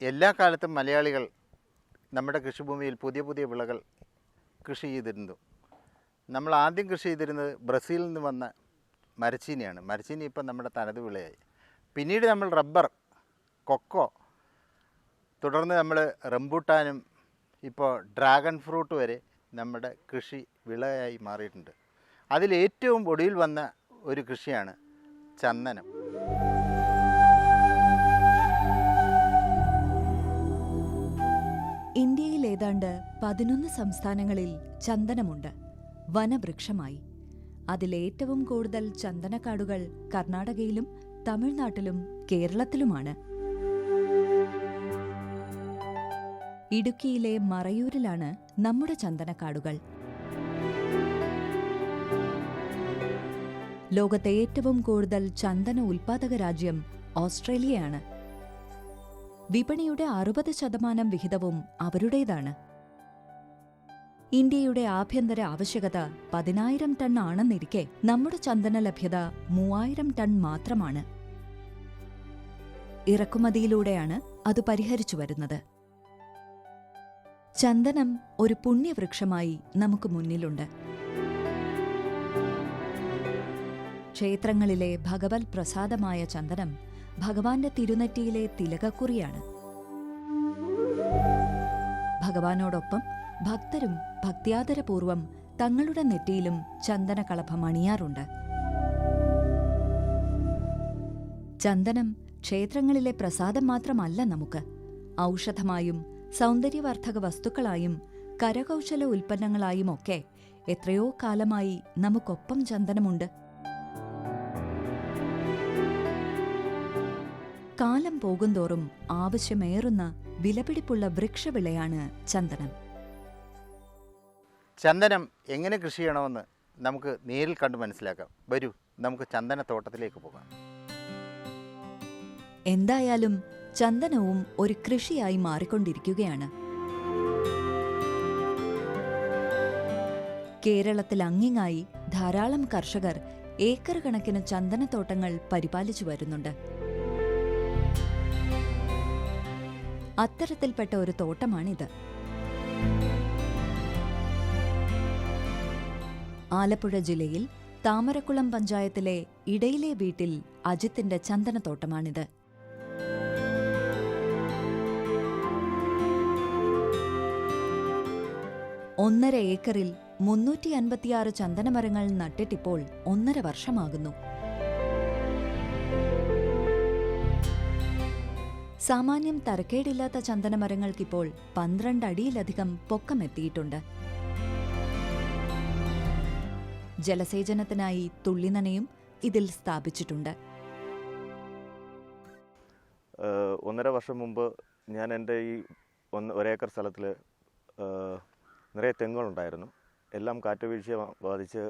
എല്ലാ കാലത്തും മലയാളികൾ നമ്മുടെ കൃഷിഭൂമിയിൽ പുതിയ പുതിയ വിളകൾ കൃഷി ചെയ്തിരുന്നു. നമ്മൾ ആദ്യം കൃഷി ചെയ്തിരുന്നത് ബ്രസീലിൽ നിന്ന് വന്ന മരച്ചീനിയാണ്. മരച്ചീനി ഇപ്പം നമ്മുടെ തനത് വിളയായി. പിന്നീട് നമ്മൾ റബ്ബർ കൊക്കോ തുടർന്ന് നമ്മൾ റംബൂട്ടാനും ഇപ്പോൾ ഡ്രാഗൺ ഫ്രൂട്ട് വരെ നമ്മുടെ കൃഷി വിളയായി മാറിയിട്ടുണ്ട്. അതിലേറ്റവും ഒടുവിൽ വന്ന ഒരു കൃഷിയാണ് ചന്ദനം. ഇന്ത്യയിൽ ഏതാണ്ട് പതിനൊന്ന് സംസ്ഥാനങ്ങളിൽ ചന്ദനമുണ്ട്. വനവൃക്ഷമായി. അതിലേറ്റവും കൂടുതൽ ചന്ദനക്കാടുകൾ കർണാടകയിലും തമിഴ്നാട്ടിലും കേരളത്തിലുമാണ്. ഇടുക്കിയിലെ മറയൂരിലാണ് നമ്മുടെ ചന്ദനക്കാടുകൾ. ലോകത്തെ ഏറ്റവും കൂടുതൽ ചന്ദന ഉൽപാദക രാജ്യം ഓസ്ട്രേലിയയാണ്. വിപണിയുടെ അറുപത് ശതമാനം വിഹിതവും അവരുടേതാണ്. ഇന്ത്യയുടെ ആഭ്യന്തര ആവശ്യകത പതിനായിരം ടൺ ആണെന്നിരിക്കെ നമ്മുടെ ചന്ദന ലഭ്യത മൂവായിരം ടൺ മാത്രമാണ്. ഇറക്കുമതിയിലൂടെയാണ് അത് പരിഹരിച്ചു വരുന്നത്. ചന്ദനം ഒരു പുണ്യവൃക്ഷമായി നമുക്ക് മുന്നിലുണ്ട്. ക്ഷേത്രങ്ങളിലെ ഭഗവത് പ്രസാദമായ ചന്ദനം ഭഗവാന്റെ തിരുനെറ്റിയിലെ തിലകക്കുറിയാണ്. ഭഗവാനോടൊപ്പം ഭക്തരും ഭക്തിയാദരപൂർവം തങ്ങളുടെ നെറ്റിയിലും ചന്ദനകളഭം അണിയാറുണ്ട്. ചന്ദനം ക്ഷേത്രങ്ങളിലെ പ്രസാദം മാത്രമല്ല നമുക്ക്. ഔഷധമായും സൗന്ദര്യവർദ്ധക വസ്തുക്കളായും കരകൗശല ഉൽപ്പന്നങ്ങളായുമൊക്കെ എത്രയോ കാലമായി നമുക്കൊപ്പം ചന്ദനമുണ്ട്. കാലം പോകുന്തോറും ആവശ്യമേറുന്ന വിലപിടിപ്പുള്ള വൃക്ഷവിളയാണ് ചന്ദനം. ചന്ദനം എങ്ങനെ കൃഷി ചെയ്യണമെന്ന് നമുക്ക് നേരിൽ കണ്ട് മനസ്സിലാക്കാം. വരൂ നമുക്ക് ചന്ദനത്തോട്ടത്തിലേക്ക് പോകാം. എന്തായാലും ചന്ദനവും ഒരു കൃഷിയായി മാറിക്കൊണ്ടിരിക്കുകയാണ്. കേരളത്തിൽ അങ്ങിങ്ങായി ധാരാളം കർഷകർ ഏക്കർ കണക്കിന് ചന്ദനത്തോട്ടങ്ങൾ പരിപാലിച്ചു വരുന്നുണ്ട്. അത്തരത്തിൽപ്പെട്ട ഒരു തോട്ടമാണിത്. ആലപ്പുഴ ജില്ലയിൽ താമരക്കുളം പഞ്ചായത്തിലെ ഇടയിലെ വീട്ടിൽ അജിത്തിന്റെ ചന്ദനത്തോട്ടമാണിത്. ഒന്നര ഏക്കറിൽ മുന്നൂറ്റി അൻപത്തിയാറ് ചന്ദനമരങ്ങൾ നട്ടിട്ടിപ്പോൾ ഒന്നര വർഷമാകുന്നു. സാമാന്യം തരക്കേടില്ലാത്ത ചന്ദനമരങ്ങൾക്കിപ്പോൾ പന്ത്രണ്ട് അടിയിലധികം പൊക്കമെത്തിയിട്ടുണ്ട്. ജലസേചനത്തിനായി തുള്ളിനനയും ഇതിൽ സ്ഥാപിച്ചിട്ടുണ്ട്. ഒന്നര വർഷം മുമ്പ് ഞാൻ എന്റെ ഈ ഒന്ന് ഒരേക്കർ സ്ഥലത്തിൽ നിറയെ തെങ്ങുകളുണ്ടായിരുന്നു. എല്ലാം കാറ്റ് വീഴ്ച ബാധിച്ച്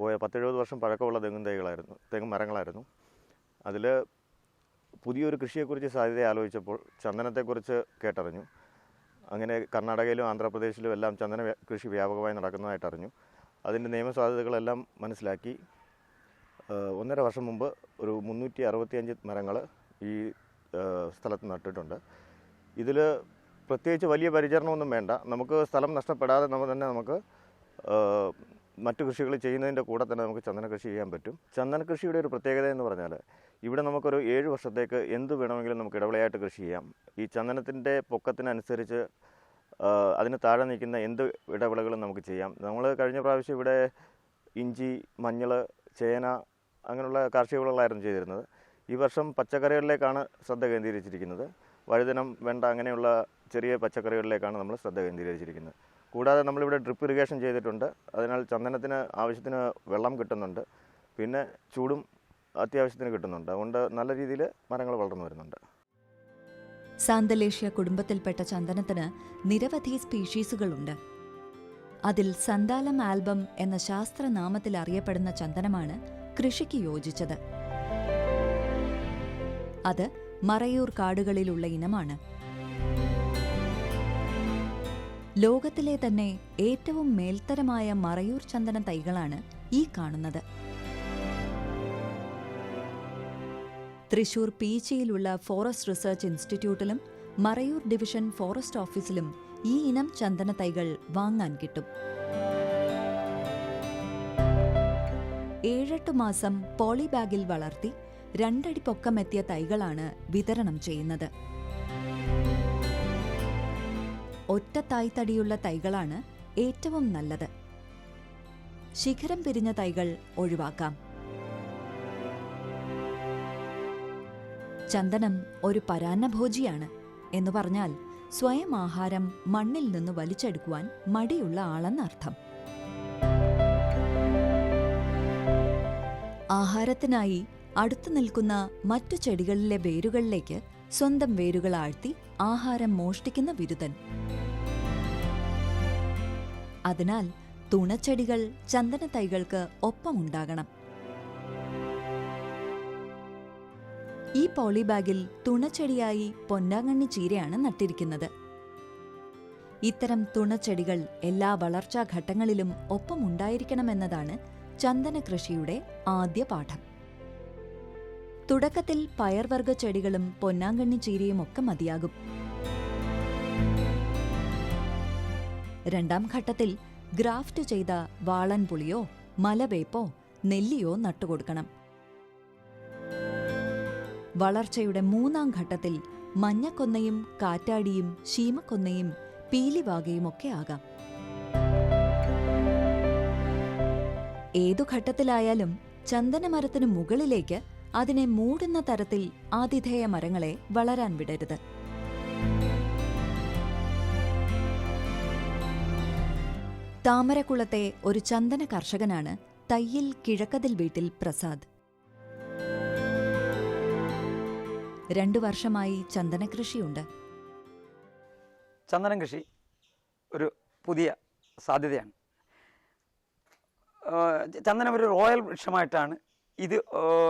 പോയ പത്തെഴുപത് വർഷം പഴക്കമുള്ള തെങ്ങും തൈകളായിരുന്നു തെങ്ങ് മരങ്ങളായിരുന്നു. അതിൽ പുതിയൊരു കൃഷിയെക്കുറിച്ച് സാധ്യത ആലോചിച്ചപ്പോൾ ചന്ദനത്തെക്കുറിച്ച് കേട്ടറിഞ്ഞു. അങ്ങനെ കർണാടകയിലും ആന്ധ്രാപ്രദേശിലും എല്ലാം ചന്ദന കൃഷി വ്യാപകമായി നടക്കുന്നതായിട്ട് അറിഞ്ഞു അതിന്റെ നിയമസാധ്യതകളെല്ലാം മനസ്സിലാക്കി. ഒന്നര വർഷം മുമ്പ് ഒരു മുന്നൂറ്റി അറുപത്തിയഞ്ച് മരങ്ങൾ ഈ സ്ഥലത്ത് നട്ടിട്ടുണ്ട്. ഇതിൽ പ്രത്യേകിച്ച് വലിയ പരിചരണമൊന്നും വേണ്ട. നമുക്ക് സ്ഥലം നഷ്ടപ്പെടാതെ നമ്മൾ തന്നെ നമുക്ക് മറ്റു കൃഷികൾ ചെയ്യുന്നതിന്റെ കൂടെ തന്നെ നമുക്ക് ചന്ദന കൃഷി ചെയ്യാൻ പറ്റും. ചന്ദന കൃഷിയുടെ ഒരു പ്രത്യേകത എന്ന് പറഞ്ഞാൽ ഇവിടെ നമുക്കൊരു ഏഴ് വർഷത്തേക്ക് എന്ത് വേണമെങ്കിലും നമുക്ക് ഇടവിളയായിട്ട് കൃഷി ചെയ്യാം. ഈ ചന്ദനത്തിന്റെ പൊക്കത്തിനനുസരിച്ച് അതിന് താഴെ നിൽക്കുന്ന എന്ത് ഇടവിളകളും നമുക്ക് ചെയ്യാം. നമ്മൾ കഴിഞ്ഞ പ്രാവശ്യം ഇവിടെ ഇഞ്ചി മഞ്ഞൾ ചേന അങ്ങനെയുള്ള കാർഷിക വിളകളായിരുന്നു ചെയ്തിരുന്നത്. ഈ വർഷം പച്ചക്കറികളിലേക്കാണ് ശ്രദ്ധ കേന്ദ്രീകരിച്ചിരിക്കുന്നത്. വഴുതനം വെണ്ട അങ്ങനെയുള്ള ചെറിയ പച്ചക്കറികളിലേക്കാണ് നമ്മൾ ശ്രദ്ധ കേന്ദ്രീകരിച്ചിരിക്കുന്നത്. കൂടാതെ നമ്മളിവിടെ ഡ്രിപ്പ് ഇറിഗേഷൻ ചെയ്തിട്ടുണ്ട്. അതിനാൽ ചന്ദനത്തിന് ആവശ്യത്തിന് വെള്ളം കിട്ടുന്നുണ്ട്. പിന്നെ ചൂടും അത്യാവശ്യത്തിന് കിട്ടുന്നുണ്ട്. അതുകൊണ്ട് നല്ല രീതിയിൽ മരങ്ങൾ വളർന്നു വരുന്നുണ്ട്. സാന്തലേഷ്യ കുടുംബത്തിൽപ്പെട്ട ചന്ദനത്തിന് നിരവധി സ്പീഷീസുകളുണ്ട്. അതിൽ സന്താലം ആൽബം എന്ന ശാസ്ത്രനാമത്തിൽ അറിയപ്പെടുന്ന ചന്ദനമാണ് കൃഷിക്ക് യോജിച്ചത്. അത് മറയൂർ കാടുകളിലുള്ള ഇനമാണ്. ലോകത്തിലെ തന്നെ ഏറ്റവും മേൽത്തരമായ മറയൂർ ചന്ദന തൈകളാണ് ഈ കാണുന്നത്. തൃശൂർ പീച്ചിയിലുള്ള ഫോറസ്റ്റ് റിസർച്ച് ഇൻസ്റ്റിറ്റ്യൂട്ടിലും മറയൂർ ഡിവിഷൻ ഫോറസ്റ്റ് ഓഫീസിലും ഈ ഇനം ചന്ദന തൈകൾ വാങ്ങാൻ കിട്ടും. ഏഴെട്ട് മാസം പോളിബാഗിൽ വളർത്തി രണ്ടടി പൊക്കമെത്തിയ തൈകളാണ് വിതരണം ചെയ്യുന്നത്. ഒറ്റ തായ്തടിയുള്ള തൈകളാണ് ഏറ്റവും നല്ലത്. ശിഖരം പിരിഞ്ഞ തൈകൾ ഒഴിവാക്കാം. ചന്ദനം ഒരു പരാന്നഭോജിയാണ് എന്ന് പറഞ്ഞാൽ സ്വയം ആഹാരം മണ്ണിൽ നിന്ന് വലിച്ചെടുക്കുവാൻ മടിയുള്ള ആളെന്നർത്ഥം. ആഹാരത്തിനായി അടുത്തു നിൽക്കുന്ന മറ്റു ചെടികളിലെ വേരുകളിലേക്ക് സ്വന്തം വേരുകൾ ആഴ്ത്തി ആഹാരം മോഷ്ടിക്കുന്ന വിരുദ്ധൻ അതിനാൽ തുണച്ചെടികൾ ചന്ദന തൈകൾക്ക് ഒപ്പമുണ്ടാകണം. ഈ പോളിബാഗിൽ തുണച്ചെടിയായി പൊന്നാങ്കണ്ണി ചീരയാണ് നട്ടിരിക്കുന്നത്. ഇത്തരം തുണച്ചെടികൾ എല്ലാ വളർച്ചാ ഘട്ടങ്ങളിലും ഒപ്പമുണ്ടായിരിക്കണമെന്നതാണ് ചന്ദന കൃഷിയുടെ ആദ്യ പാഠം. തുടക്കത്തിൽ പയർവർഗ ചെടികളും പൊന്നാങ്കണ്ണി ചീരയും ഒക്കെ മതിയാകും. രണ്ടാം ഘട്ടത്തിൽ ഗ്രാഫ്റ്റ് ചെയ്ത വാളൻപുളിയോ മലവേപ്പോ നെല്ലിയോ നട്ടുകൊടുക്കണം. വളർച്ചയുടെ മൂന്നാം ഘട്ടത്തിൽ മഞ്ഞക്കൊന്നയും കാറ്റാടിയും ശീമക്കൊന്നയും പീലിവാകയുമൊക്കെ ആകാം. ഏതു ഘട്ടത്തിലായാലും ചന്ദനമരത്തിനു മുകളിലേക്ക് അതിനെ മൂടുന്ന തരത്തിൽ ആതിഥേയ മരങ്ങളെ വളരാൻ വിടരുത്. താമരക്കുളത്തെ ഒരു ചന്ദന കർഷകനാണ് തയ്യിൽ കിഴക്കതിൽ വീട്ടിൽ പ്രസാദ്. രണ്ടു വർഷമായി ചന്ദന കൃഷിയുണ്ട് ചന്ദനം കൃഷി ഒരു പുതിയ സാധ്യതയാണ്. ചന്ദനം ഒരു റോയൽ വൃക്ഷമായിട്ടാണ് ഇത്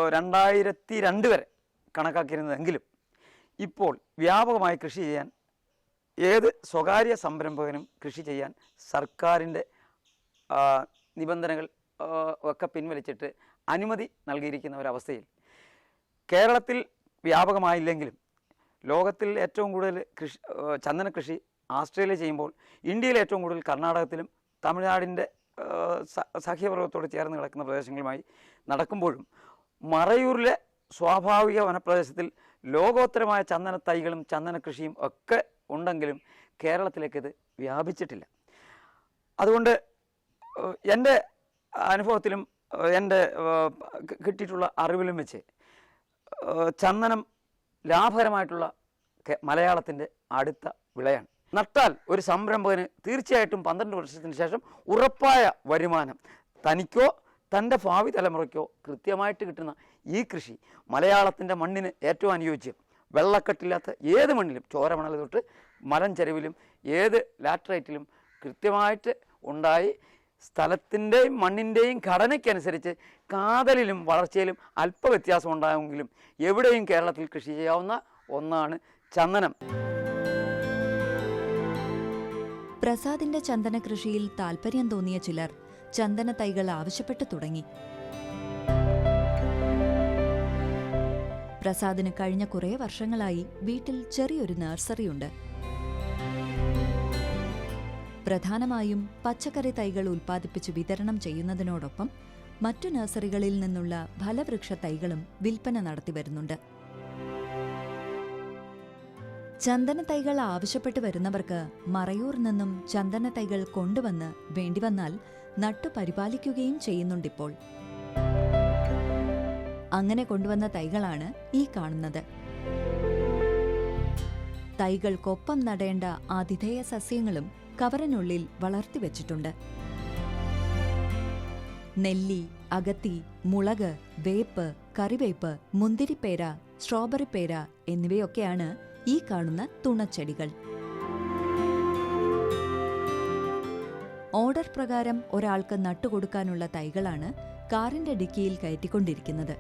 രണ്ടായിരത്തി രണ്ട് വരെ കണക്കാക്കിയിരുന്നതെങ്കിലും ഇപ്പോൾ വ്യാപകമായി കൃഷി ചെയ്യാൻ ഏത് സ്വകാര്യ സംരംഭകനും കൃഷി ചെയ്യാൻ സർക്കാരിന്റെ നിബന്ധനകൾ ഒക്കെ പിൻവലിച്ചിട്ട് അനുമതി നൽകിയിരിക്കുന്ന ഒരവസ്ഥയിൽ കേരളത്തിൽ വ്യാപകമായില്ലെങ്കിലും ലോകത്തിൽ ഏറ്റവും കൂടുതൽ കൃഷി ചന്ദന കൃഷി ആസ്ട്രേലിയ ചെയ്യുമ്പോൾ ഇന്ത്യയിൽ ഏറ്റവും കൂടുതൽ കർണാടകത്തിലും തമിഴ്നാടിന്റെ സഖ്യപർവത്തോട് ചേർന്ന് കിടക്കുന്ന പ്രദേശങ്ങളുമായി നടക്കുമ്പോഴും മറയൂരിലെ സ്വാഭാവിക വനപ്രദേശത്തിൽ ലോകോത്തരമായ ചന്ദന തൈകളും ചന്ദന കൃഷിയും ഒക്കെ ഉണ്ടെങ്കിലും കേരളത്തിലേക്ക് ഇത് വ്യാപിച്ചിട്ടില്ല. അതുകൊണ്ട് എന്റെ അനുഭവത്തിലും എന്റെ കിട്ടിയിട്ടുള്ള അറിവിലും വെച്ച് ചന്ദനം ലാഭകരമായിട്ടുള്ള മലയാളത്തിന്റെ അടുത്ത വിളയാണ്. നട്ടാൽ ഒരു സംരംഭകന് തീർച്ചയായിട്ടും പന്ത്രണ്ട് വർഷത്തിന് ശേഷം ഉറപ്പായ വരുമാനം. തനിക്കോ തന്റെ ഭാവി തലമുറയ്ക്കോ കൃത്യമായിട്ട് കിട്ടുന്ന ഈ കൃഷി മലയാളത്തിന്റെ മണ്ണിന് ഏറ്റവും അനുയോജ്യം. വെള്ളക്കെട്ടില്ലാത്ത ഏത് മണ്ണിലും ചോരമണൽ തൊട്ട് മരം ചെരുവിലും ഏത് ലാറ്ററൈറ്റിലും കൃത്യമായിട്ട് ഉണ്ടായി സ്ഥലത്തിന്റെയും മണ്ണിന്റെയും ഘടനയ്ക്കനുസരിച്ച് കാതലിലും വളർച്ചയിലും അല്പ വ്യത്യാസം ഉണ്ടാകുമെങ്കിലും എവിടെയും കേരളത്തിൽ കൃഷി ചെയ്യാവുന്ന ഒന്നാണ് ചന്ദനം. പ്രസാദിന്റെ ചന്ദന കൃഷിയിൽ താൽപര്യം തോന്നിയ ചിലർ ചന്ദന തൈകൾ ആവശ്യപ്പെട്ടു തുടങ്ങി. പ്രസാദിന് കഴിഞ്ഞ കുറേ വർഷങ്ങളായി വീട്ടിൽ ചെറിയൊരു നഴ്സറിയുണ്ട്. പ്രധാനമായും പച്ചക്കറി തൈകൾ ഉൽപ്പാദിപ്പിച്ച് വിതരണം ചെയ്യുന്നതിനോടൊപ്പം മറ്റു നഴ്സറികളിൽ നിന്നുള്ള ഫലവൃക്ഷ തൈകളും വിൽപ്പന നടത്തി വരുന്നുണ്ട്. ചന്ദന തൈകൾ ആവശ്യപ്പെട്ടു വരുന്നവർക്ക് മറയൂർ നിന്നും ചന്ദന തൈകൾ കൊണ്ടുവന്ന് വേണ്ടിവന്നാൽ നട്ടു പരിപാലിക്കുകയും ചെയ്യുന്നുണ്ടിപ്പോൾ. അങ്ങനെ കൊണ്ടുവന്ന തൈകളാണ് ഈ കാണുന്നത്. തൈകൾക്കൊപ്പം നടേണ്ട ആതിഥേയ സസ്യങ്ങളും കവറിനുള്ളിൽ വളർത്തിവെച്ചിട്ടുണ്ട് നെല്ലി അകത്തി മുളക് വേപ്പ് കറിവേപ്പ് മുന്തിരിപ്പേര സ്ട്രോബെറിപ്പേര എന്നിവയൊക്കെയാണ് ഈ കാണുന്ന തുണച്ചെടികൾ. ഓർഡർ പ്രകാരം ഒരാൾക്ക് നട്ടുകൊടുക്കാനുള്ള തൈകളാണ് കാറിന്റെ ഡിക്കിയിൽ കയറ്റിക്കൊണ്ടിരിക്കുന്നത്.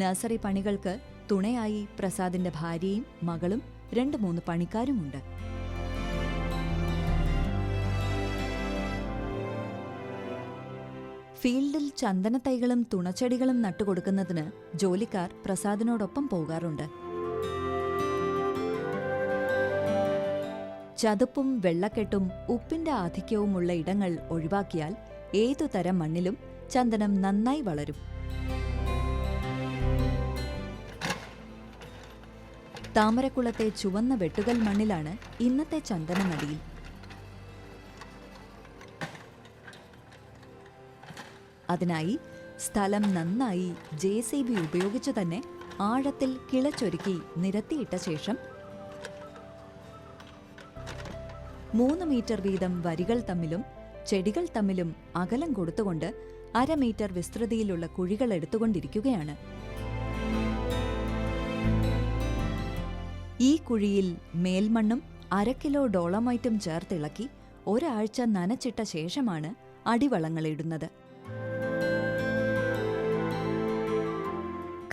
നഴ്സറി പണികൾക്ക് തുണയായി പ്രസാദിന്റെ ഭാര്യയും മകളും രണ്ട് മൂന്ന് പണിക്കാരുമുണ്ട്. ഫീൽഡിൽ ചന്ദനത്തൈകളും തുണച്ചെടികളും നട്ടുകൊടുക്കുന്നതിന് ജോലിക്കാർ പ്രസാദിനോടൊപ്പം പോകാറുണ്ട്. ചതുപ്പും വെള്ളക്കെട്ടും ഉപ്പിന്റെ ആധിക്യവുമുള്ള ഇടങ്ങൾ ഒഴിവാക്കിയാൽ ഏതു തരം മണ്ണിലും ചന്ദനം നന്നായി വളരും. താമരക്കുളത്തെ ചുവന്ന വെട്ടുകൽ മണ്ണിലാണ് ഇന്നത്തെ ചന്ദന നടിയിൽ അതിനായി സ്ഥലം നന്നായി ജെ സി ബി ഉപയോഗിച്ചു തന്നെ ആഴത്തിൽ കിളച്ചൊരുക്കി നിരത്തിയിട്ട ശേഷം മൂന്ന് മീറ്റർ വീതം വരികൾ തമ്മിലും ചെടികൾ തമ്മിലും അകലം കൊടുത്തുകൊണ്ട് അര മീറ്റർ വിസ്തൃതിയിലുള്ള കുഴികൾ എടുത്തുകൊണ്ടിരിക്കുകയാണ്. ഈ കുഴിയിൽ മേൽമണ്ണും അരക്കിലോ കിലോ ഡോളമൈറ്റും ചേർത്തിളക്കി ഒരാഴ്ച നനച്ചിട്ട ശേഷമാണ് അടിവളങ്ങളിടുന്നത്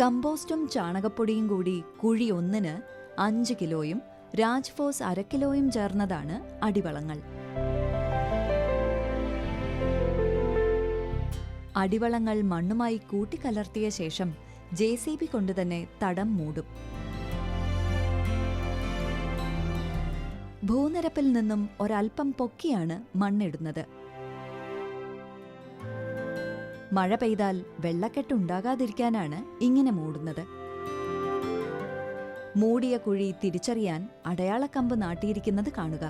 കമ്പോസ്റ്റും ചാണകപ്പൊടിയും കൂടി കുഴി ഒന്നിന് അഞ്ച് കിലോയും രാജ്ഫോസ് അരക്കിലോയും കിലോയും ചേർന്നതാണ് അടിവളങ്ങൾ. അടിവളങ്ങൾ മണ്ണുമായി കൂട്ടിക്കലർത്തിയ ശേഷം ജെ സി ബി കൊണ്ടുതന്നെ തടം മൂടും. ഭൂനിരപ്പിൽ നിന്നും ഒരൽപ്പം പൊക്കിയാണ് മണ്ണിടുന്നത്. മഴ പെയ്താൽ വെള്ളക്കെട്ടുണ്ടാകാതിരിക്കാനാണ് ഇങ്ങനെ മൂടുന്നത്. മൂടിയ കുഴി തിരിച്ചറിയാൻ അടയാളക്കമ്പ് നാട്ടിയിരിക്കുന്നത് കാണുക.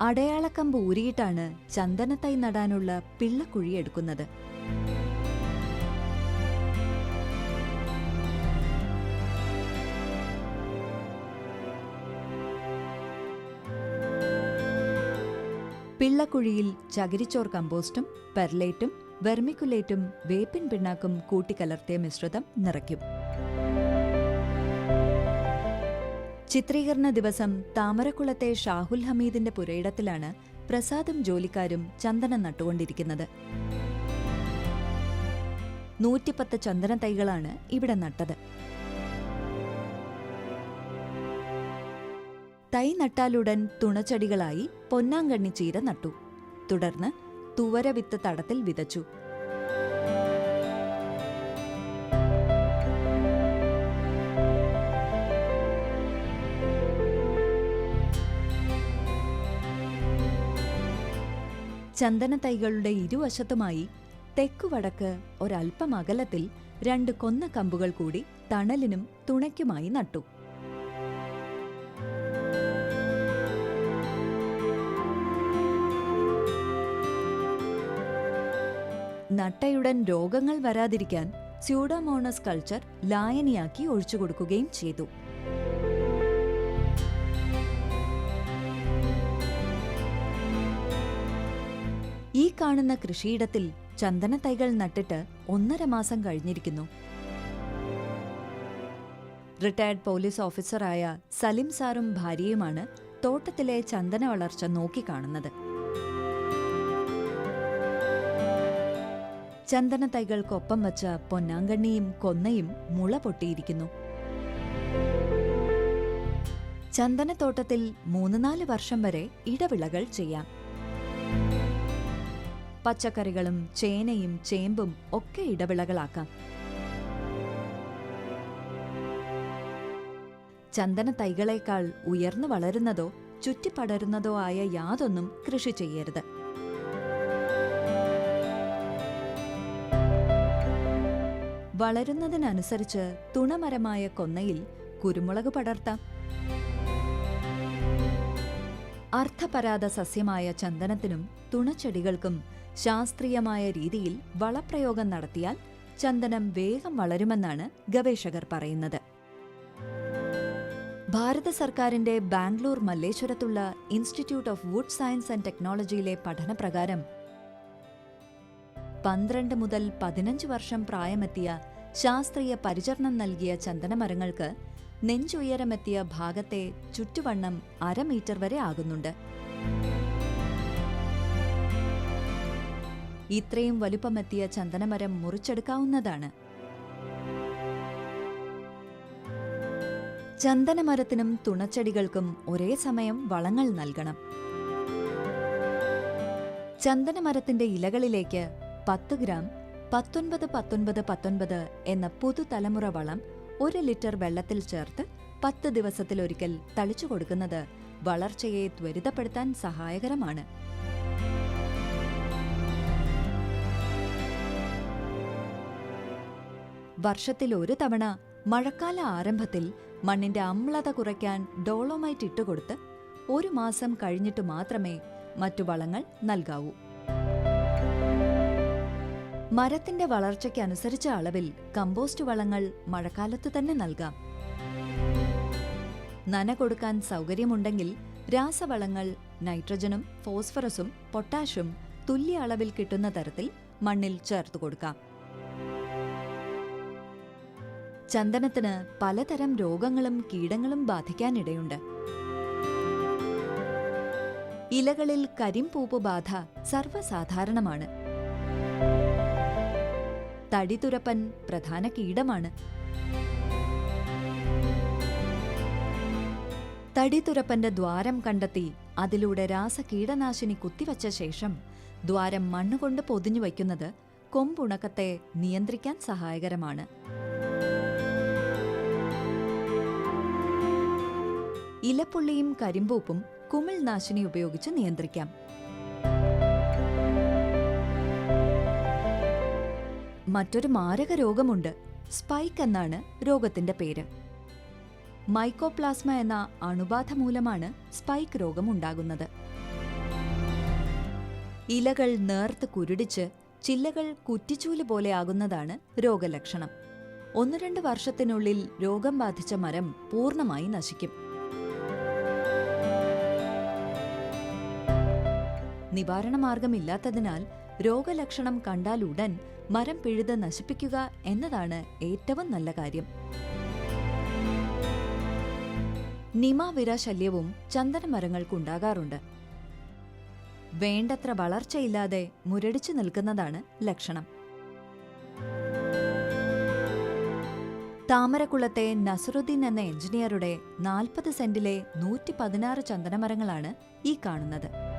അടയാളക്കമ്പ് ഊരിയിട്ടാണ് ചന്ദനത്തൈ നടാനുള്ള പിള്ളക്കുഴി എടുക്കുന്നത്. പിള്ളക്കുഴിയിൽ ചകിരിച്ചോർ കമ്പോസ്റ്റും പെർലേറ്റും വെർമിക്കുലേറ്റും വേപ്പിൻ പിണ്ണാക്കും കൂട്ടിക്കലർത്തിയ മിശ്രിതം നിറയ്ക്കും. ചിത്രീകരണ ദിവസം താമരക്കുളത്തെ ഷാഹുൽ ഹമീദിന്റെ പുരയിടത്തിലാണ് പ്രസാദും ജോലിക്കാരും ചന്ദനം നട്ടുകൊണ്ടിരിക്കുന്നത്. നൂറ്റിപ്പത്ത് ചന്ദന തൈകളാണ് ഇവിടെ നട്ടത്. തൈ നട്ടാലുടൻ തുണച്ചെടികളായി പൊന്നാങ്കണ്ണി ചീര നട്ടു. തുടർന്ന് തുവരവിത്ത് തടത്തിൽ വിതച്ചു. ചന്ദന തൈകളുടെ ഇരുവശത്തുമായി തെക്കുവടക്ക് ഒരൽപ്പം അകലത്തിൽ രണ്ട് കൊന്ന കമ്പുകൾ കൂടി തണലിനും തുണയ്ക്കുമായി നട്ടു. നട്ടയുടൻ രോഗങ്ങൾ വരാതിരിക്കാൻ സ്യൂഡോമോണസ് കൾച്ചർ ലായനിയാക്കി ഒഴിച്ചു കൊടുക്കുകയും ചെയ്തു. ഈ കാണുന്ന കൃഷിയിടത്തിൽ ചന്ദന തൈകൾ നട്ടിട്ട് ഒന്നര മാസം കഴിഞ്ഞിരിക്കുന്നു. റിട്ടയർഡ് പോലീസ് ഓഫീസറായ സലിം സാറും ഭാര്യയുമാണ് തോട്ടത്തിലെ ചന്ദന വളർച്ച നോക്കിക്കാണുന്നത് ചന്ദന തൈകൾക്കൊപ്പം വച്ച പൊന്നാങ്കണ്ണിയും കൊന്നയും മുള പൊട്ടിയിരിക്കുന്നു. ചന്ദനത്തോട്ടത്തിൽ മൂന്ന് നാല് വർഷം വരെ ഇടവിളകൾ ചെയ്യാം. പച്ചക്കറികളും ചേനയും ചേമ്പും ഒക്കെ ഇടവിളകളാക്കാം. ചന്ദന തൈകളേക്കാൾ ഉയർന്നു വളരുന്നതോ ചുറ്റിപ്പടരുന്നതോ ആയ യാതൊന്നും കൃഷി ചെയ്യരുത്. വളരുന്നതിനനുസരിച്ച് തുണമരമായ കൊന്നയിൽ കുരുമുളക് പടർത്താം. അർത്ഥപരാത സസ്യമായ ചന്ദനത്തിനും തുണച്ചെടികൾക്കും ശാസ്ത്രീയമായ രീതിയിൽ വളപ്രയോഗം നടത്തിയാൽ ചന്ദനം വേഗം വളരുമെന്നാണ് ഗവേഷകർ പറയുന്നത്. ഭാരത സർക്കാരിന്റെ Bangalore മല്ലേശ്വരത്തുള്ള institute of wood science and ടെക്നോളജിയിലെ പഠനപ്രകാരം പന്ത്രണ്ട് മുതൽ പതിനഞ്ച് വർഷം പ്രായമെത്തിയ ശാസ്ത്രീയ പരിചരണം നൽകിയ ചന്ദനമരങ്ങൾക്ക് നെഞ്ചുയരമെത്തിയ ഭാഗത്തെ ചുറ്റുവണ്ണം അരമീറ്റർ വരെ ആകുന്നുണ്ട്. ഇത്രയും വലുപ്പമെത്തിയ ചന്ദനമരം മുറിച്ചെടുക്കാവുന്നതാണ്. ചന്ദനമരത്തിനും തുണച്ചെടികൾക്കും ഒരേ സമയം വളങ്ങൾ നൽകണം. ചന്ദനമരത്തിന്റെ ഇലകളിലേക്ക് പത്ത് ഗ്രാം പത്തൊൻപത് പത്തൊൻപത് പത്തൊൻപത് എന്ന പുതുതലമുറ വളം ഒരു ലിറ്റർ വെള്ളത്തിൽ ചേർത്ത് പത്ത് ദിവസത്തിലൊരിക്കൽ തളിച്ചു കൊടുക്കുന്നത് വളർച്ചയെ ത്വരിതപ്പെടുത്താൻ സഹായകരമാണ്. വർഷത്തിൽ ഒരു തവണ മഴക്കാല ആരംഭത്തിൽ മണ്ണിന്റെ അമ്ലത കുറയ്ക്കാൻ ഡോളോമൈറ്റ് ഇട്ടുകൊടുത്ത് ഒരു മാസം കഴിഞ്ഞിട്ട് മാത്രമേ മറ്റു വളങ്ങൾ നൽകാവൂ. മരത്തിന്റെ വളർച്ചയ്ക്ക് അനുസരിച്ച അളവിൽ കമ്പോസ്റ്റ് വളങ്ങൾ മഴക്കാലത്ത് തന്നെ നൽകാം. നന കൊടുക്കാൻ സൗകര്യമുണ്ടെങ്കിൽ രാസവളങ്ങൾ നൈട്രജനും ഫോസ്ഫറസും പൊട്ടാഷും തുല്യ അളവിൽ കിട്ടുന്ന തരത്തിൽ മണ്ണിൽ ചേർത്തു കൊടുക്കാം. ചന്ദനത്തിന് പലതരം രോഗങ്ങളും കീടങ്ങളും ബാധിക്കാനിടയുണ്ട്. ഇലകളിൽ കരിമ്പൂപ്പ് ബാധ സർവസാധാരണമാണ്. തടിതുരപ്പൻ പ്രധാന കീടമാണ്. തടിതുരപ്പന്റെ ദ്വാരം കണ്ടെത്തി അതിലൂടെ രാസകീടനാശിനി കുത്തിവച്ച ശേഷം ദ്വാരം മണ്ണുകൊണ്ട് പൊതിഞ്ഞു വയ്ക്കുന്നത് കൊമ്പുണക്കത്തെ നിയന്ത്രിക്കാൻ സഹായകരമാണ്. ഇലപ്പുള്ളിയും കരിമ്പൂപ്പും കുമിൾനാശിനി ഉപയോഗിച്ച് നിയന്ത്രിക്കാം. മറ്റൊരു മാരക രോഗമുണ്ട്. സ്പൈക്ക് എന്നാണ് രോഗത്തിന്റെ പേര്. മൈക്കോപ്ലാസ്മ എന്ന അണുബാധ മൂലമാണ് സ്പൈക്ക് രോഗം ഉണ്ടാകുന്നത് ഇലകൾ നേർത്ത് കുരുടിച്ച് ചില്ലകൾ കുറ്റിച്ചൂൽ പോലെയാകുന്നതാണ് രോഗലക്ഷണം. ഒന്ന് രണ്ട് വർഷത്തിനുള്ളിൽ രോഗം ബാധിച്ച മരം പൂർണമായി നശിക്കും. നിവാരണമാർഗമില്ലാത്തതിനാൽ രോഗലക്ഷണം കണ്ടാലുടൻ മരം പിഴുത് നശിപ്പിക്കുക എന്നതാണ് ഏറ്റവും നല്ല കാര്യം. നിമാവിര ശല്യവും ചന്ദനമരങ്ങൾക്കുണ്ടാകാറുണ്ട്. വേണ്ടത്ര വളർച്ചയില്ലാതെ മുരടിച്ചു നിൽക്കുന്നതാണ് ലക്ഷണം. താമരക്കുളത്തെ നസറുദ്ദീൻ എന്ന എഞ്ചിനീയറുടെ നാൽപ്പത് സെന്റിലെ നൂറ്റി പതിനാറ് ചന്ദനമരങ്ങളാണ് ഈ കാണുന്നത്.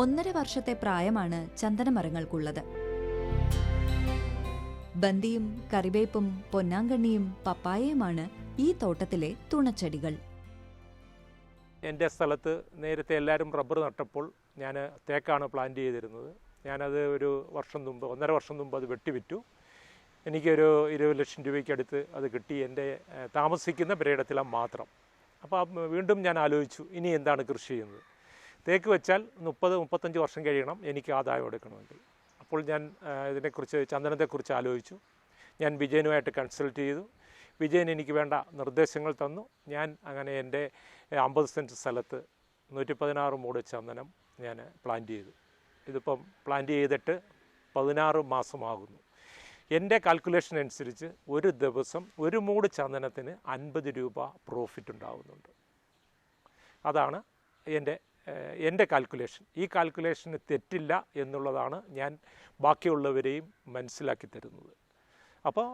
ഒന്നര വർഷത്തെ പ്രായമാണ് ചന്ദനമരങ്ങൾക്കുള്ളത്. ബന്ദിയും കറിവേപ്പും പൊന്നാങ്കണ്ണിയും പപ്പായയുമാണ് ഈ തോട്ടത്തിലെ തുണച്ചെടികൾ. എന്റെ സ്ഥലത്ത് നേരത്തെ എല്ലാവരും റബ്ബർ നട്ടപ്പോൾ ഞാൻ തേക്കാണ് പ്ലാന്റ് ചെയ്തിരുന്നത്. ഞാനത് ഒരു വർഷം മുമ്പ് ഒന്നര വർഷം മുമ്പ് അത് വെട്ടിവിറ്റു. എനിക്കൊരു ഇരുപത് ലക്ഷം രൂപയ്ക്ക് അടുത്ത് അത് കിട്ടി. എന്റെ താമസിക്കുന്ന പുരയിടത്തിലാണ് മാത്രം. അപ്പോൾ വീണ്ടും ഞാൻ ആലോചിച്ചു ഇനി എന്താണ് കൃഷി ചെയ്യുന്നത്? തേക്ക് വെച്ചാൽ മുപ്പത് മുപ്പത്തഞ്ച് വർഷം കഴിയണം എനിക്ക് ആദായം എടുക്കണമെങ്കിൽ. അപ്പോൾ ഞാൻ ഇതിനെക്കുറിച്ച് ചന്ദനത്തെക്കുറിച്ച് ആലോചിച്ചു. ഞാൻ വിജയനുമായിട്ട് കൺസൾട്ട് ചെയ്തു. വിജയൻ എനിക്ക് വേണ്ട നിർദ്ദേശങ്ങൾ തന്നു. ഞാൻ അങ്ങനെ എന്റെ അമ്പത് സെന്റ് സ്ഥലത്ത് നൂറ്റി പതിനാറ് മൂട് ചന്ദനം ഞാൻ പ്ലാന്റ് ചെയ്തു. ഇതിപ്പം പ്ലാന്റ് ചെയ്തിട്ട് പതിനാറ് മാസമാകുന്നു. എന്റെ കാൽക്കുലേഷൻ അനുസരിച്ച് ഒരു ദിവസം ഒരു മൂട് ചന്ദനത്തിന് അൻപത് രൂപ പ്രോഫിറ്റ് ഉണ്ടാകുന്നുണ്ട് അതാണ് എന്റെ എന്റെ കാൽക്കുലേഷൻ ഈ കാൽക്കുലേഷന് തെറ്റില്ല എന്നുള്ളതാണ് ഞാൻ ബാക്കിയുള്ളവരെയും മനസ്സിലാക്കി തരുന്നത്. അപ്പോൾ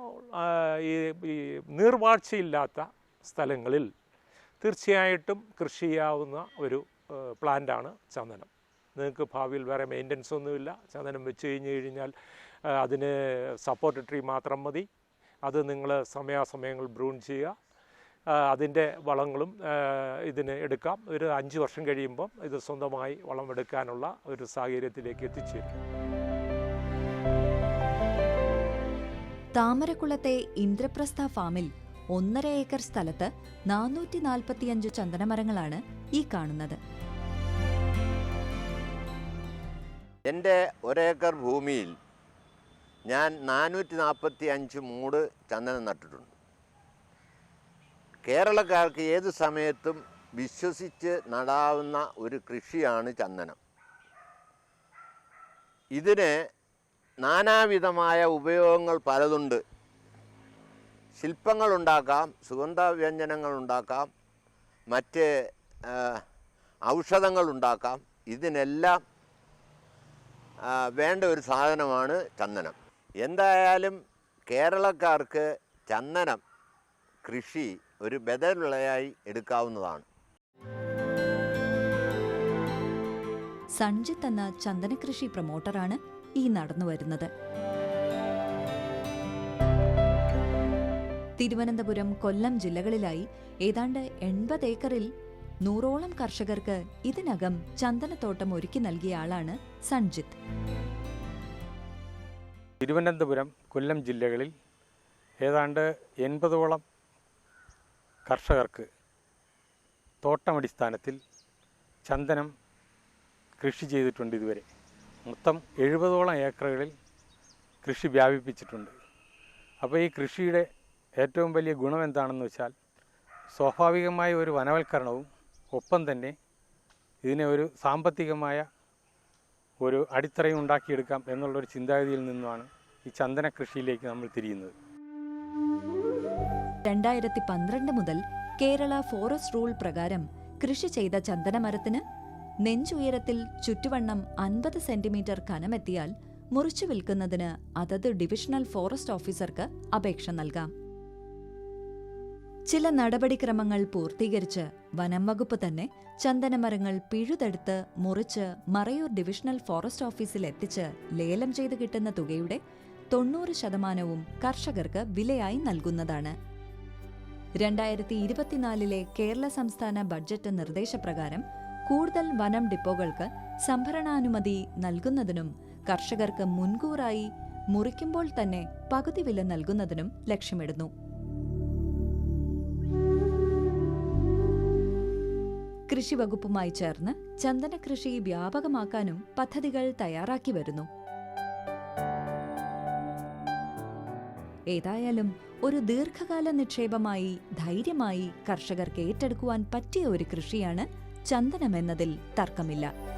ഈ നീർവാഴ്ചയില്ലാത്ത സ്ഥലങ്ങളിൽ തീർച്ചയായിട്ടും കൃഷി ചെയ്യാവുന്ന ഒരു പ്ലാന്റാണ് ചന്ദനം. നിങ്ങൾക്ക് ഭാവിയിൽ വേറെ മെയിന്റനൻസ് ഒന്നുമില്ല. ചന്ദനം വെച്ച് കഴിഞ്ഞ് കഴിഞ്ഞാൽ അതിന് സപ്പോർട്ട് ട്രീ മാത്രം മതി. അത് നിങ്ങൾ സമയാസമയങ്ങൾ ബ്രൂൺ ചെയ്യുക. അതിന്റെ വളങ്ങളും ഇതിന് എടുക്കാം. ഒരു അഞ്ച് വർഷം കഴിയുമ്പം ഇത് സ്വന്തമായി വളം എടുക്കാനുള്ള ഒരു സാഹചര്യത്തിലേക്ക് എത്തിച്ചേരും. താമരക്കുളത്തെ ഇന്ദ്രപ്രസ്ഥ ഫാമിൽ ഒന്നര ഏക്കർ സ്ഥലത്ത് നാനൂറ്റി നാൽപ്പത്തിയഞ്ച് ചന്ദനമരങ്ങളാണ് ഈ കാണുന്നത്. എന്റെ ഒരേക്കർ ഭൂമിയിൽ ഞാൻ നാനൂറ്റി നാൽപ്പത്തി അഞ്ച് മൂട് ചന്ദനം നട്ടിട്ടുണ്ട്. കേരളക്കാർക്ക് ഏത് സമയത്തും വിശ്വസിച്ച് നടാവുന്ന ഒരു കൃഷിയാണ് ചന്ദനം. ഇതിന് നാനാവിധമായ ഉപയോഗങ്ങൾ പലതുണ്ട്. ശില്പങ്ങൾ ഉണ്ടാക്കാം സുഗന്ധ വ്യഞ്ജനങ്ങൾ ഉണ്ടാക്കാം മറ്റ് ഔഷധങ്ങൾ ഉണ്ടാക്കാം. ഇതിനെല്ലാം വേണ്ട ഒരു സാധനമാണ് ചന്ദനം. എന്തായാലും കേരളക്കാർക്ക് ചന്ദനം കൃഷി ഒരു ബദൽവിളയായി എടുക്കാവുന്നതാണ്. സഞ്ജിത്ത് എന്ന ചന്ദനകൃഷി പ്രൊമോട്ടറാണ് ഈ നടന്നു വരുന്നത്. തിരുവനന്തപുരം കൊല്ലം ജില്ലകളിലായി ഏതാണ്ട് എൺപത് ഏക്കറിൽ നൂറോളം കർഷകർക്ക് ഇതിനകം ചന്ദനത്തോട്ടം ഒരുക്കി നൽകിയ ആളാണ് സഞ്ജിത്ത്. തിരുവനന്തപുരം കൊല്ലം ജില്ലകളിൽ ഏതാണ്ട് എൺപതോളം കർഷകർക്ക് തോട്ടമടിസ്ഥാനത്തിൽ ചന്ദനം കൃഷി ചെയ്തിട്ടുണ്ട് ഇതുവരെ. മൊത്തം എഴുപതോളം ഏക്കറുകളിൽ കൃഷി വ്യാപിപ്പിച്ചിട്ടുണ്ട്. അപ്പോൾ ഈ കൃഷിയുടെ ഏറ്റവും വലിയ ഗുണം എന്താണെന്ന് വെച്ചാൽ സ്വാഭാവികമായ ഒരു വനവൽക്കരണവും ഒപ്പം തന്നെ ഇതിനെ ഒരു സാമ്പത്തികമായ ഒരു അടിത്തറയും ഉണ്ടാക്കിയെടുക്കാം എന്നുള്ളൊരു ചിന്താഗതിയിൽ നിന്നുമാണ് ഈ ചന്ദന കൃഷിയിലേക്ക് നമ്മൾ തിരിയുന്നത്. രണ്ടായിരത്തി പന്ത്രണ്ട് മുതൽ കേരള ഫോറസ്റ്റ് റൂൾ പ്രകാരം കൃഷി ചെയ്ത ചന്ദനമരത്തിന് നെഞ്ചുയരത്തിൽ ചുറ്റുവണ്ണം അൻപത് സെന്റിമീറ്റർ കനമെത്തിയാൽ മുറിച്ചു വിൽക്കുന്നതിന് അതത് ഡിവിഷണൽ ഫോറസ്റ്റ് ഓഫീസർക്ക് അപേക്ഷ നൽകാം. ചില നടപടിക്രമങ്ങൾ പൂർത്തീകരിച്ച് വനം വകുപ്പ് തന്നെ ചന്ദനമരങ്ങൾ പിഴുതെടുത്ത് മുറിച്ച് മറയൂർ ഡിവിഷണൽ ഫോറസ്റ്റ് ഓഫീസിൽ എത്തിച്ച് ലേലം ചെയ്ത് കിട്ടുന്ന തുകയുടെ തൊണ്ണൂറ് ശതമാനവും കർഷകർക്ക് വിലയായി നൽകുന്നതാണ്. രണ്ടായിരത്തി ഇരുപത്തിനാലിലെ കേരള സംസ്ഥാന ബഡ്ജറ്റ് നിർദ്ദേശപ്രകാരം കൂടുതൽ വനം ഡിപ്പോകൾക്ക് സംഭരണാനുമതി നൽകുന്നതിനും കർഷകർക്ക് മുൻകൂറായി മുറിക്കുമ്പോൾ തന്നെ പകുതി വില നൽകുന്നതിനും ലക്ഷ്യമിടുന്നു. കൃഷി വകുപ്പുമായി ചേർന്ന് ചന്ദന കൃഷി വ്യാപകമാക്കാനും പദ്ധതികൾ തയ്യാറാക്കി വരുന്നു. ഏതായാലും ഒരു ദീർഘകാല നിക്ഷേപമായി ധൈര്യമായി കർഷകർക്ക് ഏറ്റെടുക്കുവാൻ പറ്റിയ ഒരു കൃഷിയാണ് ചന്ദനമെന്നതിൽ തർക്കമില്ല.